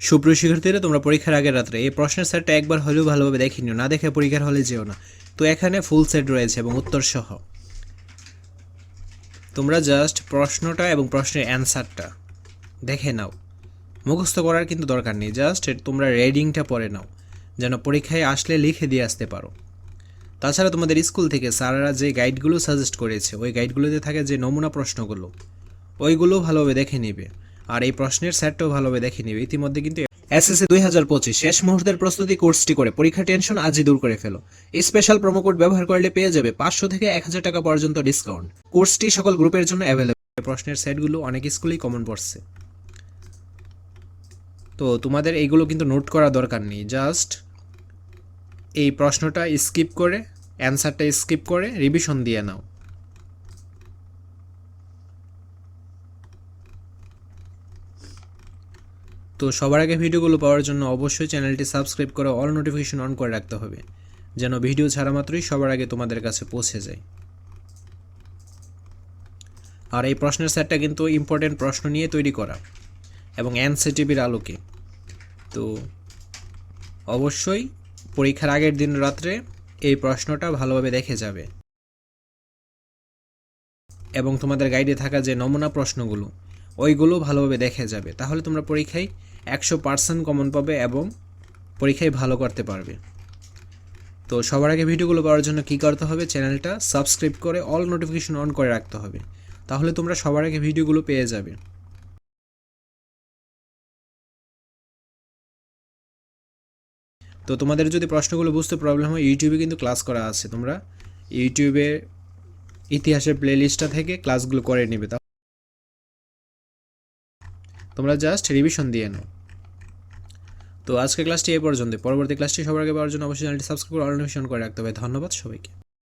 সুপ্রিয় শিক্ষার্থীরা, তোমরা পরীক্ষার আগের রাত্রে এই প্রশ্নের সেটটা একবার হলেও ভালোভাবে দেখে নিও। না দেখে পরীক্ষার হলে যেও না। তো এখানে ফুল সেট রয়েছে এবং উত্তর সহ। তোমরা জাস্ট প্রশ্নটা এবং প্রশ্নের অ্যান্সারটা দেখে নাও। মুখস্থ করার কিন্তু দরকার নেই। জাস্ট তোমরা রেডিংটা পড়ে নাও। যেন পরীক্ষায় আসলে লিখে দিয়ে আসতে পারো। তাছাড়া তোমাদের স্কুল থেকে স্যাররা যে গাইডগুলো সাজেস্ট করেছে, ওই গাইডগুলোতে থাকে যে নমুনা প্রশ্নগুলো। ওইগুলো ভালোভাবে দেখে নেবে। আর এই প্রশ্নের সেটটাও ভালোভাবে দেখে নেবে। ইতিমধ্যে কিন্তু এসএসসি দুই হাজার পঁচিশ শেষ মুহূর্তের প্রস্তুতি কোর্সটি করে। পরীক্ষা টেনশন আজই দূর করে ফেলো। স্পেশাল প্রোমো কোড ব্যবহার করলে পেয়ে যাবে পাঁচশো থেকে এক হাজার টাকা পর্যন্ত ডিসকাউন্ট কোর্সটি সকল গ্রুপের জন্য অ্যাভেলেবল প্রশ্নের সেটগুলো অনেক স্কুলেই কমন পড়ছে। তো তোমাদের এইগুলো কিন্তু নোট করা দরকার নেই। জাস্ট এই প্রশ্নটা স্কিপ করে অ্যান্সারটা স্কিপ করে রিভিশন দিয়ে নাও। তো সবার আগে ভিডিওগুলো পাওয়ার জন্য অবশ্যই চ্যানেলটি সাবস্ক্রাইব করে অল নোটিফিকেশন অন করে রাখতে হবে, যেন ভিডিও ছাড়া মাত্রই সবার আগে তোমাদের কাছে পৌঁছে যায়। আর এই প্রশ্নের সেটটা কিন্তু ইম্পর্টেন্ট প্রশ্ন নিয়ে তৈরি করা এবং এনসিটিভির আলোকে। তো অবশ্যই পরীক্ষার আগের দিন রাত্রে এই প্রশ্নটা ভালোভাবে দেখে যাবে। এবং তোমাদের গাইডে থাকা যে নমুনা প্রশ্নগুলো ওইগুলো ভালোভাবে দেখে যাবে। তাহলে তোমরা পরীক্ষায় একশো পার্সেন্ট কমন পাবে এবং পরীক্ষায় ভালো করতে পারবে। তো সবার আগে ভিডিওগুলো পাওয়ার জন্য কী করতে হবে? চ্যানেলটা সাবস্ক্রাইব করে অল নোটিফিকেশন অন করে রাখতে হবে। তাহলে তোমরা সবার আগে ভিডিওগুলো পেয়ে যাবে। তো তোমাদের যদি প্রশ্নগুলো বুঝতে প্রবলেম হয় ইউটিউবে কিন্তু ক্লাস করা আছে। তোমরা ইউটিউবে ইতিহাসের প্লেলিস্টটা থেকে ক্লাসগুলো করে নেবে। তোমরা জাস্ট রিভিশন দিয়ে নাও। তো আজকের ক্লাসটি এ পর্যন্ত পরবর্তী ক্লাসটি সবার আগে পাওয়ার জন্য অবশ্যই চ্যানেলটি সাবস্ক্রাইব করে অল করে রাখতে হবে। ধন্যবাদ সবাইকে।